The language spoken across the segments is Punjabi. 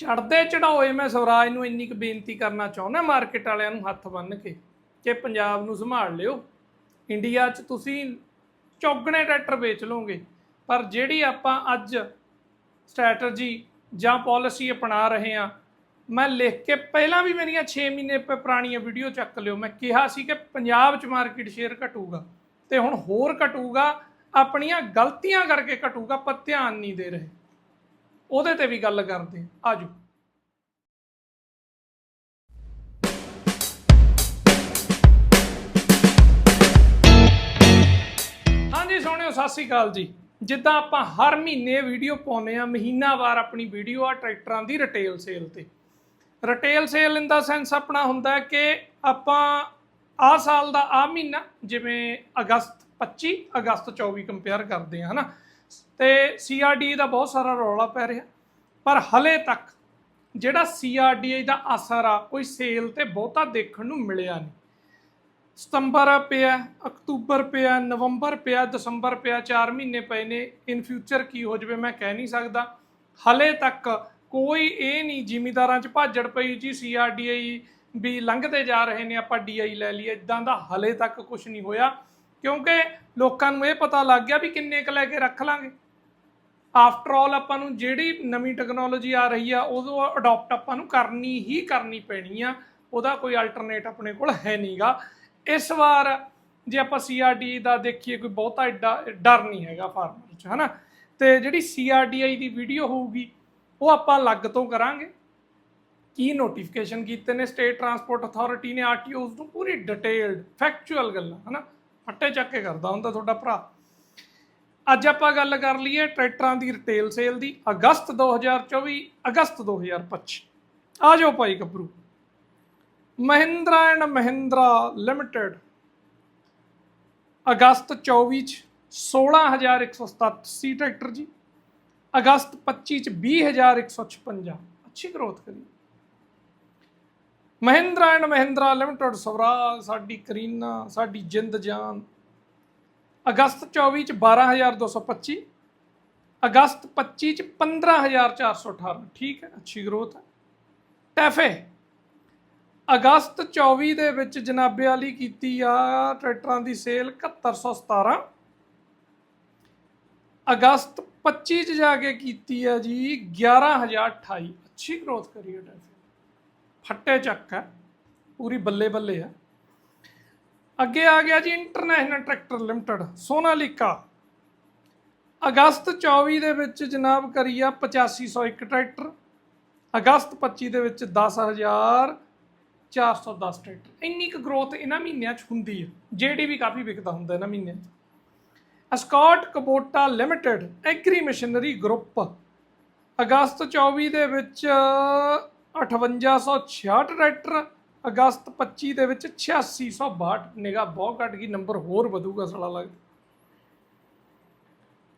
ਚੜਦੇ ਚੜਾਓਏ ਮੈਂ ਸਵਰਾਜ ਨੂੰ ਇੰਨੀ ਕੁ ਬੇਨਤੀ ਕਰਨਾ ਚਾਹੁੰਦਾ ਮਾਰਕੀਟ ਵਾਲਿਆਂ ਨੂੰ ਹੱਥ ਬੰਨ੍ਹ ਕੇ ਕਿ ਪੰਜਾਬ ਨੂੰ ਸੰਭਾਲ ਲਿਓ। ਇੰਡੀਆ 'ਚ ਤੁਸੀਂ ਚੌਗਣੇ ਟਰੈਕਟਰ ਵੇਚ ਲਓਗੇ, ਪਰ ਜਿਹੜੀ ਆਪਾਂ ਅੱਜ ਸਟ੍ਰੈਟਜੀ ਜਾਂ ਪਾਲਿਸੀ ਅਪਣਾ ਰਹੇ ਹਾਂ, ਮੈਂ ਲਿਖ ਕੇ ਪਹਿਲਾਂ ਵੀ ਮੇਰੀਆਂ 6 ਮਹੀਨੇ ਪੁਰਾਣੀਆਂ ਵੀਡੀਓ ਚੱਕ ਲਿਓ। ਮੈਂ ਕਿਹਾ ਸੀ ਕਿ ਪੰਜਾਬ 'ਚ ਮਾਰਕੀਟ ਸ਼ੇਅਰ ਘਟੂਗਾ ਤੇ ਹੁਣ ਹੋਰ ਘਟੂਗਾ, ਆਪਣੀਆਂ ਗਲਤੀਆਂ ਕਰਕੇ ਘਟੂਗਾ, ਪਰ ਧਿਆਨ ਨਹੀਂ ਦੇ ਰਹੇ। ਉਹਦੇ ਤੇ ਵੀ ਗੱਲ ਕਰਦੇ ਹਾਂ। ਆਜੋ। ਹਾਂਜੀ ਸੋਹਣਿਓ ਸਤਿ ਸ੍ਰੀ ਅਕਾਲ ਜੀ। ਜਿੱਦਾਂ ਆਪਾਂ ਹਰ ਮਹੀਨੇ ਵੀਡੀਓ ਪਾਉਂਦੇ ਆ ਮਹੀਨਾਵਾਰ ਆਪਣੀ ਵੀਡੀਓ ਆ ਟਰੈਕਟਰਾਂ ਦੀ ਰਿਟੇਲ ਸੇਲ ਤੇ। ਰਿਟੇਲ ਸੇਲ ਇਨ ਦਾ ਸੈਂਸ ਆਪਣਾ ਹੁੰਦਾ ਹੈ ਕਿ ਆਪਾਂ ਆ ਸਾਲ ਦਾ ਆ ਮਹੀਨਾ, ਜਿਵੇਂ ਅਗਸਤ 25 ਅਗਸਤ 24 ਕੰਪੇਅਰ ਕਰਦੇ ਆ ਹਨਾ? ਤੇ ਸੀਆਰਡੀ ਦਾ ਬਹੁਤ ਸਾਰਾ ਰੌਲਾ ਪੈ ਰਿਹਾ। ਪਰ ਹਲੇ ਤੱਕ ਜਿਹੜਾ ਸੀਆਰਡੀਏ ਦਾ ਅਸਰ ਆ, ਕੋਈ ਸੇਲ ਤੇ ਬਹੁਤਾ ਦੇਖਣ ਨੂੰ ਮਿਲਿਆ ਨਹੀਂ। ਸਤੰਬਰ ਪਿਆ, ਅਕਤੂਬਰ ਪਿਆ, ਨਵੰਬਰ ਪਿਆ, ਦਸੰਬਰ ਪਿਆ 4 ਮਹੀਨੇ ਪਏ ਨੇ। ਇਨ ਫਿਊਚਰ ਕੀ ਹੋ ਜਾਵੇ ਮੈਂ ਕਹਿ ਨਹੀਂ ਸਕਦਾ। ਹਲੇ ਤੱਕ ਕੋਈ ਇਹ ਨਹੀਂ, ਜ਼ਿਮੀਦਾਰਾਂ 'ਚ ਭਾਜੜ ਪਈ ਜੀ ਸੀਆਰਡੀਆਈ ਵੀ ਲੰਘਦੇ ਜਾ ਰਹੇ ਨੇ, ਆਪਾਂ ਡੀਆਈ ਲੈ ਲਈਏ। ਇਦਾਂ ਦਾ ਹਲੇ ਤੱਕ ਕੁਝ ਨਹੀਂ ਹੋਇਆ। ਕਿਉਂਕਿ ਲੋਕਾਂ ਨੂੰ ਇਹ ਪਤਾ ਲੱਗ ਗਿਆ ਵੀ ਕਿੰਨੇ ਕ ਲੈ ਕੇ ਰੱਖ ਲਾਂਗੇ। ਆਫਟਰ ਆਲ ਆਪਾਂ ਨੂੰ ਜਿਹੜੀ ਨਵੀਂ ਟੈਕਨੋਲੋਜੀ ਆ ਰਹੀ ਆ ਉਦੋਂ ਅਡਾਪਟ ਆਪਾਂ ਨੂੰ ਕਰਨੀ ਹੀ ਕਰਨੀ ਪੈਣੀ ਆ। ਉਹਦਾ ਕੋਈ ਅਲਟਰਨੇਟ ਆਪਣੇ ਕੋਲ ਹੈ ਨਹੀਂਗਾ। ਇਸ ਵਾਰ ਜੇ ਆਪਾਂ ਸੀਆਰਡੀ ਦਾ ਦੇਖੀਏ, ਕੋਈ ਬਹੁਤਾ ਐਡਾ ਡਰ ਨਹੀਂ ਹੈਗਾ ਫਾਰਮਰ 'ਚ ਹਨਾ? ਤੇ ਜਿਹੜੀ ਸੀਆਰਡੀਆਈ ਦੀ ਵੀਡੀਓ ਹੋਊਗੀ, ਉਹ ਆਪਾਂ ਅਲੱਗ ਤੋਂ ਕਰਾਂਗੇ। ਕੀ ਨੋਟੀਫਿਕੇਸ਼ਨ ਕੀਤੇ ਨੇ ਸਟੇਟ ਟਰਾਂਸਪੋਰਟ ਅਥਾਰਟੀ ਨੇ ਆਰਟੀਓਜ਼ ਨੂੰ ਪੂਰੀ ਡਿਟੇਲਡ ਫੈਕਚੁਅਲ ਗੱਲਾਂ, ਹਨਾ? ਫੱਟੇ ਚੱਕ ਕੇ ਕਰਦਾ ਹੁੰਦਾ ਤੁਹਾਡਾ ਭਰਾ। ਅੱਜ ਆਪਾਂ ਗੱਲ ਕਰ ਲਈਏ ਟਰੈਕਟਰਾਂ ਦੀ ਰਿਟੇਲ ਸੇਲ ਦੀ, ਅਗਸਤ 2024 ਅਗਸਤ 2025 ਆ ਜਾਓ ਭਾਈ ਗੱਭਰੂ। ਮਹਿੰਦਰਾ ਐਂਡ ਮਹਿੰਦਰਾ ਲਿਮਟਿਡ, ਅਗਸਤ 24 ਚ 16187 ਟਰੈਕਟਰ ਜੀ, ਅਗਸਤ 25 ਚ 20156 ਅੱਛੀ ਗਰੋਥ ਕਰੀ। ਮਹਿੰਦਰਾ ਐਂਡ ਮਹਿੰਦਰਾ ਲਿਮਟਿਡ ਸਵਰਾ ਸਾਡੀ ਕਰੀਨਾ, ਸਾਡੀ ਜਿੰਦ ਜਾਨ। ਅਗਸਤ 24 ਚ 12225 ਅਗਸਤ 25 ਚ 15418 ਠੀਕ ਹੈ, ਅੱਛੀ ਗਰੋਥ ਹੈ। ਟੈਫੇ, ਅਗਸਤ 24 ਦੇ ਵਿੱਚ ਜਨਾਬੇ ਵਾਲੀ ਕੀਤੀ ਆ ਟਰੈਕਟਰਾਂ ਦੀ ਸੇਲ 7117 ਅਗਸਤ 25 ਚ ਜਾ ਕੇ ਕੀਤੀ ਆ ਜੀ 11028 ਅੱਛੀ ਗਰੋਥ ਕਰੀ ਹੈ ਟੈਫੇ। ਫੱਟੇ ਚੱਕ ਹੈ, ਪੂਰੀ ਬੱਲੇ ਬੱਲੇ ਹੈ। ਅੱਗੇ ਆ ਗਿਆ ਜੀ ਇੰਟਰਨੈਸ਼ਨਲ ਟਰੈਕਟਰ ਲਿਮਟਿਡ, ਸੋਨਾਲੀਕਾ। ਅਗਸਤ 24 ਦੇ ਵਿੱਚ ਜਨਾਬ ਕਰੀ ਆ 8501 ਟਰੈਕਟਰ, ਅਗਸਤ 25 ਦੇ ਵਿੱਚ 10000 410 ਟਰੈਕਟਰ। ਇੰਨੀ ਕੁ ਗਰੋਥ ਇਹਨਾਂ ਮਹੀਨਿਆਂ 'ਚ ਹੁੰਦੀ ਹੈ ਜਿਹੜੀ ਵੀ ਕਾਫੀ ਵਿਕਦਾ ਹੁੰਦਾ ਇਹਨਾਂ ਮਹੀਨਿਆਂ 'ਚ। Escorts Kubota limited agri machinery group ਅਗਸਤ 24 ਦੇ ਵਿੱਚ 5866 ਟਰੈਕਟਰ, ਅਗਸਤ 25 ਦੇ ਵਿੱਚ 8662 ਨਿਗਾ ਬਹੁਤ ਘਟ ਗਈ, ਨੰਬਰ ਹੋਰ ਵਧੂਗਾ ਸਾਲਾ ਲੱਗਦਾ।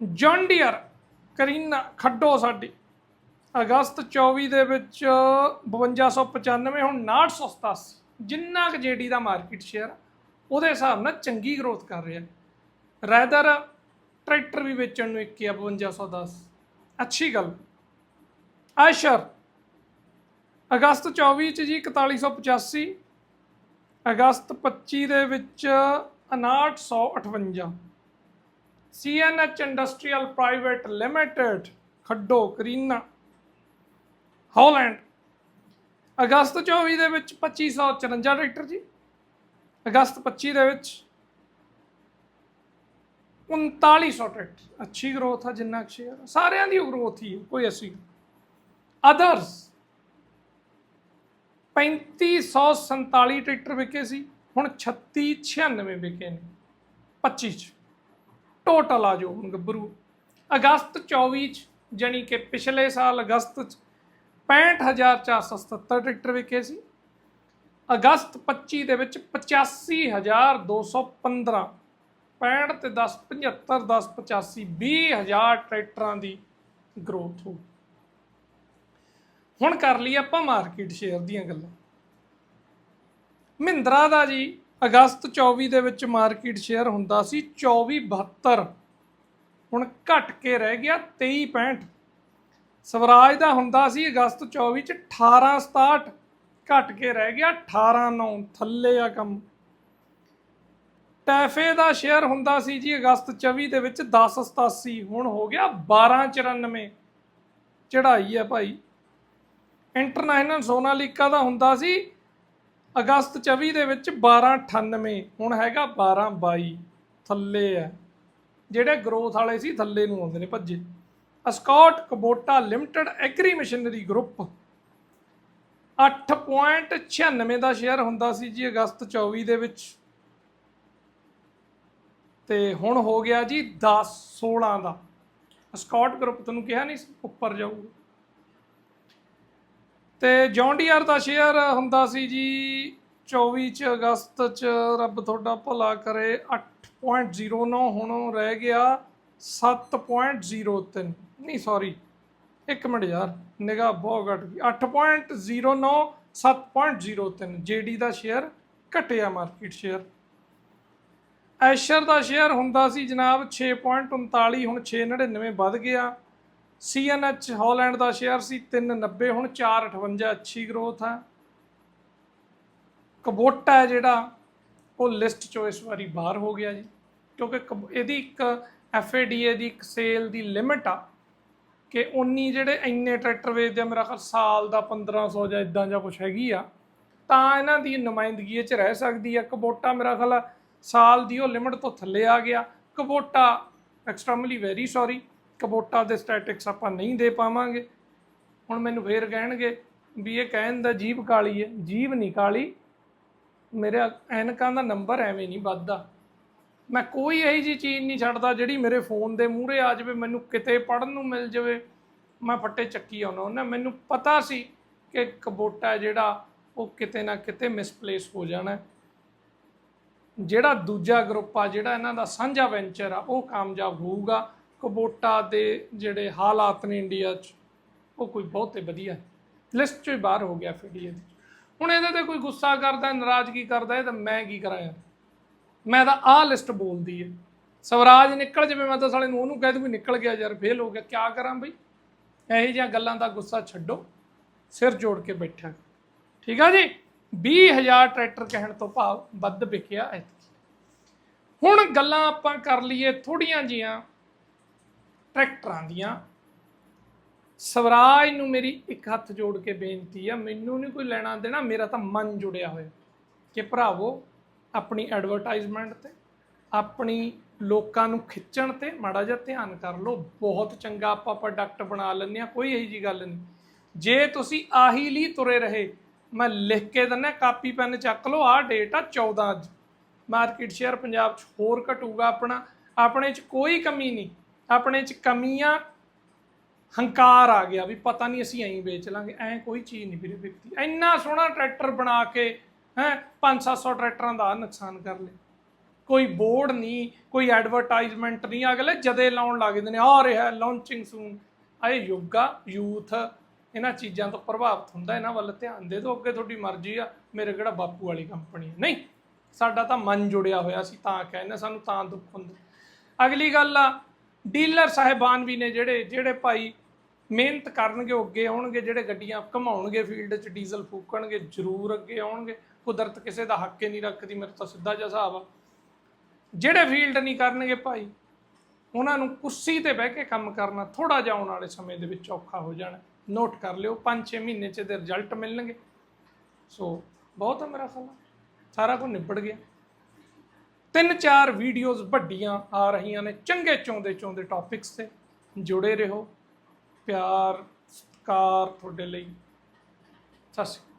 ਜੌਨ ਡੀਅਰ ਕਰੀਨਾ ਖੱਡੋ ਸਾਡੀ, ਅਗਸਤ 24 ਦੇ ਵਿੱਚ 5295 ਹੁਣ 6987 ਜਿੰਨਾ ਕੁ ਜੇਡੀ ਦਾ ਮਾਰਕੀਟ ਸ਼ੇਅਰ ਉਹਦੇ ਹਿਸਾਬ ਨਾਲ ਚੰਗੀ ਗਰੋਥ ਕਰ ਰਿਹਾ। ਰੈਦਰ ਟਰੈਕਟਰ ਵੀ ਵੇਚਣ ਨੂੰ 5110 ਅੱਛੀ ਗੱਲ ਆਸ਼ਰ ਅਗਸਤ 24 ਚ ਜੀ 4185 ਅਗਸਤ 25 ਦੇ ਵਿੱਚ 5958 ਸੀਐਨਐਚ ਇੰਡਸਟਰੀਅਲ ਪ੍ਰਾਈਵੇਟ ਲਿਮਿਟਿਡ ਖੱਡੋ ਕਰੀਨਾ, ਹਾਲੈਂਡ। ਅਗਸਤ 24 ਦੇ ਵਿੱਚ 2554 ਟਰੈਕਟਰ ਜੀ। ਅਗਸਤ 25 ਦੇ ਵਿੱਚ 3900 ਟਰੈਕਟਰ। ਅੱਛੀ ਗਰੋਥ ਆ ਜਿੰਨਾ ਕੁ ਸ਼ੇਅਰ ਸਾਰਿਆਂ ਦੀ ਗਰੋਥ ਹੀ ਕੋਈ ਐਸੀ ਅਦਰਸ 3547 ਟਰੈਕਟਰ ਵਿਕੇ ਸੀ, ਹੁਣ 3696 ਵਿਕੇ ਨੇ। 25 ਚ। ਟੋਟਲ ਆ ਜੋ ਹੁਣ ਗੱਭਰੂ। ਅਗਸਤ 24 ਚ ਜਾਨੀ ਕਿ ਪਿਛਲੇ ਸਾਲ ਅਗਸਤ ਚ 65477 ਟਰੈਕਟਰ ਵਿਕੇ ਸੀ। ਅਗਸਤ 25 ਦੇ ਵਿੱਚ 85215 65 ਤੇ 10 75 10 85 20000 ਟਰੈਕਟਰਾਂ ਦੀ ਗਰੋਥ ਹੋ ਹੁਣ ਕਰ ਲਈ ਆਪਾਂ ਮਾਰਕੀਟ ਸ਼ੇਅਰ ਦੀਆਂ ਗੱਲਾਂ। ਮਹਿੰਦਰਾ ਦਾ ਜੀ ਅਗਸਤ 24 ਦੇ ਵਿੱਚ ਮਾਰਕੀਟ ਸ਼ੇਅਰ ਹੁੰਦਾ ਸੀ 2472 ਹੁਣ ਘਟ ਕੇ ਰਹਿ ਗਿਆ 2365 ਸਵਰਾਜ ਦਾ ਹੁੰਦਾ ਸੀ ਅਗਸਤ 24 ਚ 1867 ਘਟ ਕੇ ਰਹਿ ਗਿਆ 189 ਥੱਲੇ ਆ ਕੰਮ। ਟੈਫੇ ਦਾ ਸ਼ੇਅਰ ਹੁੰਦਾ ਸੀ ਜੀ ਅਗਸਤ 24 ਦੇ ਵਿੱਚ 1087 ਹੁਣ ਹੋ ਗਿਆ 1294 ਚੜਾਈ ਹੈ ਭਾਈ। ਇੰਟਰਨੈਸ਼ਨਲ ਸੋਨਾਲੀਕਾ ਦਾ ਹੁੰਦਾ ਸੀ ਅਗਸਤ 24 ਦੇ ਵਿੱਚ 1298 ਹੁਣ ਹੈਗਾ 1222 ਥੱਲੇ ਹੈ। ਜਿਹੜੇ ਗਰੋਥ ਵਾਲੇ ਸੀ ਥੱਲੇ ਨੂੰ ਆਉਂਦੇ ਨੇ ਭੱਜੇ। Escorts Kubota limited agri machinery group 8.96 ਦਾ ਸ਼ੇਅਰ ਹੁੰਦਾ ਸੀ ਜੀ ਅਗਸਤ 24 ਦੇ ਵਿੱਚ। ਤੇ ਹੁਣ ਹੋ ਗਿਆ ਜੀ 10 16 ਦਾ। ਸਕਾਟ ਗਰੁੱਪ ਤੁਹਾਨੂੰ ਕਿਹਾ ਨਹੀਂ ਸੀ, ਉੱਪਰ ਜਾਊਗਾ। ਤੇ ਜੌਂਡੀਅਰ ਦਾ ਸ਼ੇਅਰ ਹੁੰਦਾ ਸੀ ਜੀ 24 ਚ ਅਗਸਤ ਚ, ਰੱਬ ਤੁਹਾਡਾ ਭਲਾ ਕਰੇ 8.09 ਹੁਣ ਰਹਿ ਗਿਆ 7.03 ਨਹੀਂ ਸੌਰੀ ਇੱਕ ਮਿੰਟ ਯਾਰ, ਨਿਗਾਹ ਬਹੁਤ ਘਟ ਗਈ। 8.09 7.03 ਜੀਡੀ ਦਾ ਸ਼ੇਅਰ ਘਟਿਆ ਮਾਰਕੀਟ ਸ਼ੇਅਰ ਐਸ਼ਰ ਦਾ ਸ਼ੇਅਰ ਹੁੰਦਾ ਸੀ ਜਨਾਬ 6.39 ਹੁਣ 6.99 ਵੱਧ ਗਿਆ। ਸੀਐਨਐਚ ਹਾਲੈਂਡ ਦਾ ਸ਼ੇਅਰ ਸੀ 390 ਹੁਣ 458 ਅੱਛੀ ਗਰੋਥ ਹੈ ਕਬੋਟਾ ਜਿਹੜਾ, ਉਹ ਲਿਸਟ ਚੋਂ ਇਸ ਵਾਰੀ ਬਾਹਰ ਹੋ ਗਿਆ ਜੀ। ਕਿਉਂਕਿ ਕਬ- ਇਹਦੀ ਇੱਕ ਐਫਏਡੀਏ ਦੀ ਇੱਕ ਸੇਲ ਦੀ ਲਿਮਿਟ ਆ ਕਿ ਉਨੀ ਜਿਹੜੇ ਇੰਨੇ ਟਰੈਕਟਰ ਵੇਚਦੇ ਆ, ਮੇਰਾ ਖਿਆਲ ਸਾਲ ਦਾ 1500 ਜਾਂ ਇਦਾਂ ਜਾਂ ਕੁਝ ਹੈਗੀ ਆ, ਤਾਂ ਇਹਨਾਂ ਦੀ ਨੁਮਾਇੰਦਗੀ ਇਹ ਚ ਰਹਿ ਸਕਦੀ ਆ। ਕਬੋਟਾ ਮੇਰਾ ਖਿਆਲ ਸਾਲ ਦੀ ਉਹ ਲਿਮਿਟ ਤੋਂ ਥੱਲੇ ਆ ਗਿਆ। Kubota extremely very sorry Kubota ਦੇ ਸਟੈਟਿਕਸ ਆਪਾਂ ਨਹੀਂ ਦੇ ਪਾਵਾਂਗੇ। ਹੁਣ ਮੈਨੂੰ ਫੇਰ ਕਹਿਣਗੇ ਵੀ ਇਹ ਕਹਿਣ ਦਾ ਜੀਭ ਕਾਲੀ ਹੈ। ਜੀਭ ਨਹੀਂ ਕਾਲੀ। ਮੇਰੇ ਐਨਕਾਂ ਦਾ ਨੰਬਰ ਐਵੇਂ ਨਹੀਂ ਵੱਧਦਾ। ਮੈਂ ਕੋਈ ਇਹੀ ਜੀ ਚੀਜ਼ ਨਹੀਂ ਛੱਡਦਾ ਜਿਹੜੀ ਮੇਰੇ ਫੋਨ ਦੇ ਮੂਹਰੇ ਆ ਜਾਵੇ, ਮੈਨੂੰ ਕਿਤੇ ਪੜਨ ਨੂੰ ਮਿਲ ਜਾਵੇ। ਮੈਂ ਫੱਟੇ ਚੱਕੀ ਆਉਣਾ। ਉਹਨਾਂ ਮੈਨੂੰ ਪਤਾ ਸੀ ਕਿ ਕਬੋਟਾ ਜਿਹੜਾ ਉਹ ਕਿਤੇ ਨਾ ਕਿਤੇ ਮਿਸਪਲੇਸ ਹੋ ਜਾਣਾ ਜਿਹੜਾ ਦੂਜਾ ਗਰੁੱਪ ਆ, ਜਿਹੜਾ ਇਹਨਾਂ ਦਾ ਸਾਂਝਾ ਵੈਂਚਰ ਆ, ਉਹ ਕਾਮਯਾਬ ਹੋਊਗਾ। ਕਬੋਟਾ ਦੇ ਜਿਹੜੇ ਹਾਲਾਤ ਨੇ ਇੰਡੀਆ 'ਚ, ਉਹ ਕੋਈ ਬਹੁਤੇ ਵਧੀਆ ਲਿਸਟ 'ਚੋਂ ਹੀ ਬਾਹਰ ਹੋ ਗਿਆ ਫਿਰ ਇਹਦੇ ਹੁਣ ਇਹਦੇ ਤੇ ਕੋਈ ਗੁੱਸਾ ਕਰਦਾ, ਨਾਰਾਜ਼ਗੀ ਕਰਦਾ, ਇਹ ਤਾਂ ਮੈਂ ਕੀ ਕਰਾਂ ਯਾਰ? ਮੈਂ ਤਾਂ ਆਹ ਲਿਸਟ ਬੋਲਦੀ ਹੈ। ਸਵਰਾਜ ਨਿਕਲ ਜਾਵੇ, ਮੈਂ ਤਾਂ ਸਾਲੇ ਨੂੰ ਉਹਨੂੰ ਕਹਿ ਦੂੰ ਵੀ ਨਿਕਲ ਗਿਆ ਯਾਰ ਫੇਲ ਹੋ ਗਿਆ, ਕਿਆ ਕਰਾਂ ਬਈ? ਇਹੋ ਜਿਹੀਆਂ ਗੱਲਾਂ ਦਾ ਗੁੱਸਾ ਛੱਡੋ, ਸਿਰ ਜੋੜ ਕੇ ਬੈਠਾ ਠੀਕ ਆ ਜੀ? 20000 ਟਰੈਕਟਰ ਕਹਿਣ ਤੋਂ ਭਾਵ ਵੱਧ ਵਿਕਿਆ ਐਤਕੀ ਹੁਣ ਗੱਲਾਂ ਆਪਾਂ ਕਰ ਲਈਏ ਥੋੜੀਆਂ ਜੀਆਂ ਟਰੈਕਟਰਾਂ ਦੀਆਂ। ਸਵਰਾਜ ਨੂੰ ਮੇਰੀ ਇੱਕ ਹੱਥ ਜੋੜ ਕੇ ਬੇਨਤੀ ਆ, ਮੈਨੂੰ ਨਹੀਂ ਕੋਈ ਲੈਣਾ ਦੇਣਾ, ਮੇਰਾ ਤਾਂ ਮਨ ਜੁੜਿਆ ਹੋਇਆ। ਕਿ ਭਰਾਵੋ, ਆਪਣੀ ਐਡਵਰਟਾਈਜ਼ਮੈਂਟ ਤੇ, ਆਪਣੀ ਲੋਕਾਂ ਨੂੰ ਖਿੱਚਣ ਤੇ ਮਾੜਾ ਜਿਹਾ ਧਿਆਨ ਕਰ ਲਓ। ਬਹੁਤ ਚੰਗਾ ਆਪਾਂ ਪ੍ਰੋਡਕਟ ਬਣਾ ਲੈਂਦੇ ਆ ਕੋਈ ਇਹੀ ਜੀ ਗੱਲ ਨਹੀਂ ਜੇ ਤੁਸੀਂ ਆਹੀ ਲਈ ਤੁਰੇ ਰਹੇ, ਮੈਂ ਲਿਖ ਕੇ ਦਿੰਦਾ, ਕਾਪੀ ਪੈਨ ਚੱਕ ਲਓ, ਆਹ ਡੇਟ ਆ 14 ਅੱਜ। ਮਾਰਕੀਟ ਸ਼ੇਅਰ ਪੰਜਾਬ 'ਚ ਹੋਰ ਘਟੂਗਾ ਆਪਣਾ, ਆਪਣੇ 'ਚ ਕੋਈ ਕਮੀ ਨਹੀਂ ਆਪਣੇ 'ਚ ਕਮੀਆਂ, ਹੰਕਾਰ ਆ ਗਿਆ ਵੀ ਪਤਾ ਨਹੀਂ ਅਸੀਂ ਐਂ ਵੇਚ ਲਾਂਗੇ, ਐਂ ਕੋਈ ਚੀਜ਼ ਨਹੀਂ ਵੀਰੇ ਵਿਕਦੀ। ਇੰਨਾ ਸੋਹਣਾ ਟਰੈਕਟਰ ਬਣਾ ਕੇ, ਹੈ 5-700 ਟਰੈਕਟਰਾਂ ਦਾ ਨੁਕਸਾਨ ਕਰ ਲਿਆ। ਕੋਈ ਬੋਰਡ ਨਹੀਂ ਕੋਈ ਐਡਵਰਟਾਈਜ਼ਮੈਂਟ ਨਹੀਂ ਅਗਲੇ ਜਦੇ ਲਾਉਣ ਲੱਗਦੇ ਨੇ, ਆ ਰਿਹਾ ਲਾਂਚਿੰਗ ਸੂਨ ਆਏ ਯੋਗਾ, ਯੂਥ, ਇਹਨਾਂ ਚੀਜ਼ਾਂ ਤੋਂ ਪ੍ਰਭਾਵਿਤ ਹੁੰਦਾ, ਇਹਨਾਂ ਵੱਲ ਧਿਆਨ ਦੇ ਦਿਓ, ਅੱਗੇ ਤੁਹਾਡੀ ਮਰਜ਼ੀ ਆ, ਮੇਰੇ ਕਿਹੜਾ ਬਾਪੂ ਵਾਲੀ ਕੰਪਨੀ ਹੈ ਨਹੀਂ, ਸਾਡਾ ਤਾਂ ਮਨ ਜੁੜਿਆ ਹੋਇਆ ਸੀ, ਤਾਂ ਕਹਿੰਦੇ ਸਾਨੂੰ ਤਾਂ ਦੁੱਖ ਹੁੰਦਾ। ਅਗਲੀ ਗੱਲ ਆ ਡੀਲਰ ਸਾਹਿਬਾਨ ਵੀ ਨੇ ਜਿਹੜੇ ਜਿਹੜੇ ਭਾਈ ਮਿਹਨਤ ਕਰਨਗੇ, ਉਹ ਅੱਗੇ ਆਉਣਗੇ, ਜਿਹੜੇ ਗੱਡੀਆਂ ਘਮਾਉਣਗੇ ਫੀਲਡ 'ਚ, ਡੀਜ਼ਲ ਫੂਕਣਗੇ, ਜ਼ਰੂਰ ਅੱਗੇ ਆਉਣਗੇ। ਕੁਦਰਤ ਕਿਸੇ ਦਾ ਹੱਕ ਹੀ ਨਹੀਂ ਰੱਖਦੀ, ਮੇਰੇ ਤਾਂ ਸਿੱਧਾ ਜਿਹਾ ਹਿਸਾਬ ਆ। ਜਿਹੜੇ ਫੀਲਡ ਨਹੀਂ ਕਰਨਗੇ ਭਾਈ, ਉਹਨਾਂ ਨੂੰ ਕੁਰਸੀ ਤੇ ਬਹਿ ਕੇ ਕੰਮ ਕਰਨਾ ਥੋੜਾ ਜਿਹਾ ਆਉਣ ਵਾਲੇ ਸਮੇਂ ਦੇ ਵਿੱਚ ਔਖਾ ਹੋ ਜਾਣਾ। ਨੋਟ ਕਰ ਲਿਓ 5-6 ਮਹੀਨੇ 'ਚ ਦੇ ਰਿਜ਼ਲਟ ਮਿਲਣਗੇ। ਸੋ, ਬਹੁਤ ਆ ਮੇਰਾ ਖਿਆਲ ਸਾਰਾ ਕੁਝ ਨਿਬੜ ਗਿਆ। ਤਿੰਨ ਚਾਰ ਵੀਡੀਓਜ਼ ਵੱਡੀਆਂ ਆ ਰਹੀਆਂ ਨੇ, ਚੰਗੇ ਚੌਂਦੇ ਚੌਂਦੇ ਟੌਪਿਕਸ ਤੇ ਜੁੜੇ ਰਹੋ। ਪਿਆਰ, ਸਤਿਕਾਰ ਤੁਹਾਡੇ ਲਈ। ਸਤਿ ਸ਼੍ਰੀ ਅਕਾਲ।